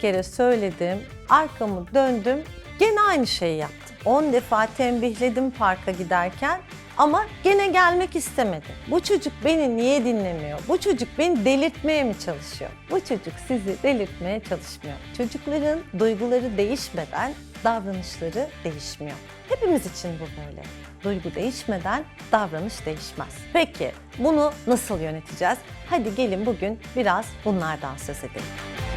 kere söyledim, arkamı döndüm, gene aynı şeyi yaptı. 10 defa tembihledim parka giderken ama gene gelmek istemedi. Bu çocuk beni niye dinlemiyor? Bu çocuk beni delirtmeye mi çalışıyor? Bu çocuk sizi delirtmeye çalışmıyor. Çocukların duyguları değişmeden davranışları değişmiyor. Hepimiz için bu böyle. Duygu değişmeden davranış değişmez. Peki bunu nasıl yöneteceğiz? Hadi gelin bugün biraz bunlardan söz edelim.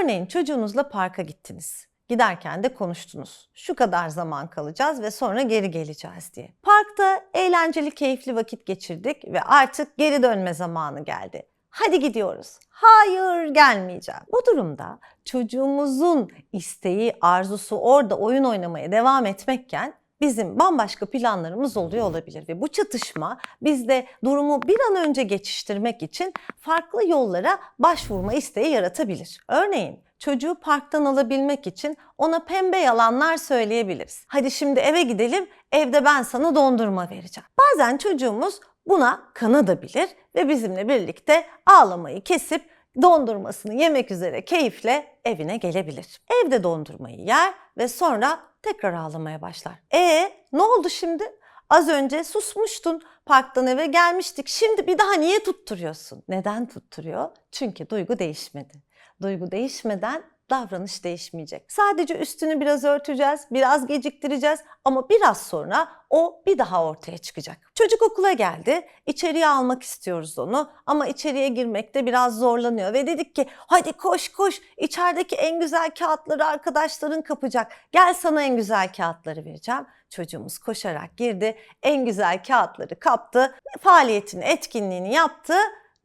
Örneğin çocuğunuzla parka gittiniz. Giderken de konuştunuz. Şu kadar zaman kalacağız ve sonra geri geleceğiz diye. Parkta eğlenceli, keyifli vakit geçirdik ve artık geri dönme zamanı geldi. Hadi gidiyoruz. Hayır gelmeyeceğim. Bu durumda çocuğumuzun isteği, arzusu orada oyun oynamaya devam etmekken bizim bambaşka planlarımız oluyor olabilir ve bu çatışma bizde durumu bir an önce geçiştirmek için farklı yollara başvurma isteği yaratabilir. Örneğin çocuğu parktan alabilmek için ona pembe yalanlar söyleyebiliriz. Hadi şimdi eve gidelim, evde ben sana dondurma vereceğim. Bazen çocuğumuz buna kanadabilir ve bizimle birlikte ağlamayı kesip dondurmasını yemek üzere keyifle evine gelebilir. Evde dondurmayı yer ve sonra tekrar ağlamaya başlar. E ne oldu şimdi? Az önce susmuştun, parktan eve gelmiştik. Şimdi bir daha niye tutturuyorsun? Neden tutturuyor? Çünkü duygu değişmedi. Duygu değişmeden davranış değişmeyecek. Sadece üstünü biraz örteceğiz, biraz geciktireceğiz ama biraz sonra o bir daha ortaya çıkacak. Çocuk okula geldi, içeriye almak istiyoruz onu ama içeriye girmekte biraz zorlanıyor ve dedik ki hadi koş koş içerideki en güzel kağıtları arkadaşların kapacak. Gel sana en güzel kağıtları vereceğim. Çocuğumuz koşarak girdi, en güzel kağıtları kaptı, faaliyetini, etkinliğini yaptı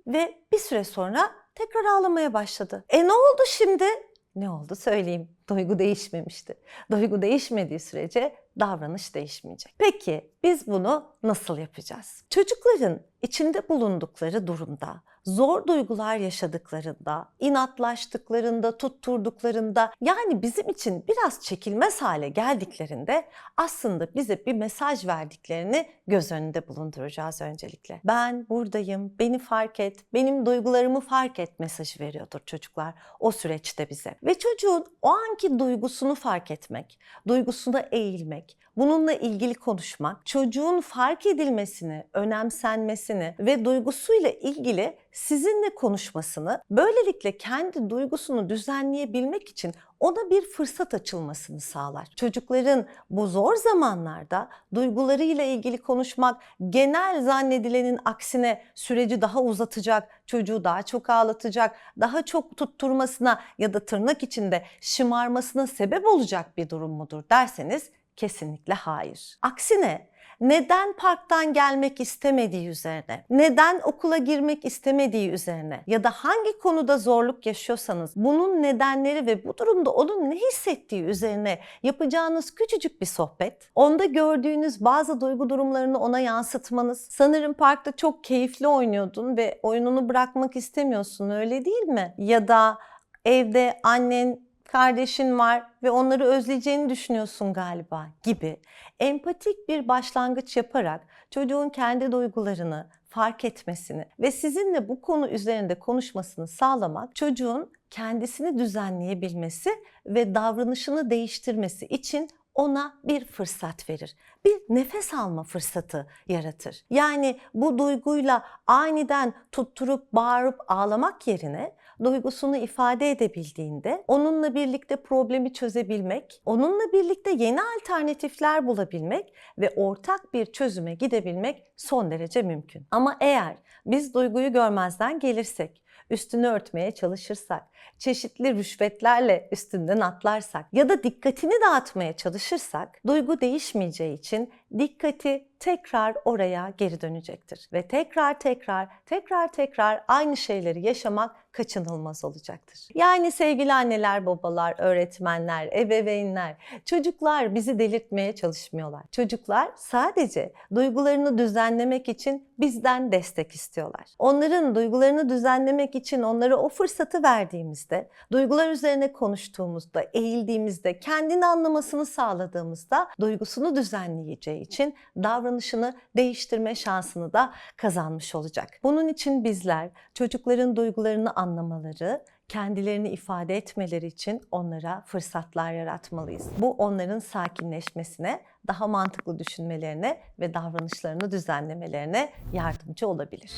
ve bir süre sonra tekrar ağlamaya başladı. E ne oldu şimdi? Ne oldu söyleyeyim. Duygu değişmemişti. Duygu değişmediği sürece davranış değişmeyecek. Peki biz bunu nasıl yapacağız? Çocukların içinde bulundukları durumda, zor duygular yaşadıklarında, inatlaştıklarında, tutturduklarında yani bizim için biraz çekilmez hale geldiklerinde aslında bize bir mesaj verdiklerini göz önünde bulunduracağız öncelikle. Ben buradayım, beni fark et, benim duygularımı fark et mesajı veriyordur çocuklar o süreçte bize. Ve çocuğun o anki duygusunu fark etmek, duygusuna eğilmek, bununla ilgili konuşmak, çocuğun fark edilmesini, önemsenmesini ve duygusuyla ilgili sizinle konuşmasını, böylelikle kendi duygusunu düzenleyebilmek için ona bir fırsat açılmasını sağlar. Çocukların bu zor zamanlarda duygularıyla ilgili konuşmak genel zannedilenin aksine süreci daha uzatacak, çocuğu daha çok ağlatacak, daha çok tutturmasına ya da tırnak içinde şımarmasına sebep olacak bir durum mudur derseniz Kesinlikle hayır. Aksine neden parktan gelmek istemediği üzerine, neden okula girmek istemediği üzerine ya da hangi konuda zorluk yaşıyorsanız bunun nedenleri ve bu durumda onun ne hissettiği üzerine yapacağınız küçücük bir sohbet, onda gördüğünüz bazı duygu durumlarını ona yansıtmanız, sanırım parkta çok keyifli oynuyordun ve oyununu bırakmak istemiyorsun öyle değil mi? Ya da evde annen kardeşin var ve onları özleyeceğini düşünüyorsun galiba gibi empatik bir başlangıç yaparak çocuğun kendi duygularını fark etmesini ve sizinle bu konu üzerinde konuşmasını sağlamak çocuğun kendisini düzenleyebilmesi ve davranışını değiştirmesi için ona bir fırsat verir. Bir nefes alma fırsatı yaratır. Yani bu duyguyla aniden tutturup bağırıp ağlamak yerine duygusunu ifade edebildiğinde onunla birlikte problemi çözebilmek, onunla birlikte yeni alternatifler bulabilmek ve ortak bir çözüme gidebilmek son derece mümkün. Ama eğer biz duyguyu görmezden gelirsek, üstünü örtmeye çalışırsak, çeşitli rüşvetlerle üstünden atlarsak ya da dikkatini dağıtmaya çalışırsak duygu değişmeyeceği için dikkati tekrar oraya geri dönecektir. Ve tekrar tekrar tekrar tekrar aynı şeyleri yaşamak kaçınılmaz olacaktır. Yani sevgili anneler, babalar, öğretmenler, ebeveynler, çocuklar bizi delirtmeye çalışmıyorlar. Çocuklar sadece duygularını düzenlemek için bizden destek istiyorlar. Onların duygularını düzenlemek için onlara o fırsatı verdiğimizde, duygular üzerine konuştuğumuzda, eğildiğimizde, kendini anlamasını sağladığımızda duygusunu düzenleyeceği için davranışını değiştirme şansını da kazanmış olacak. Bunun için bizler çocukların duygularını anlamaları, kendilerini ifade etmeleri için onlara fırsatlar yaratmalıyız. Bu onların sakinleşmesine, daha mantıklı düşünmelerine ve davranışlarını düzenlemelerine yardımcı olabilir.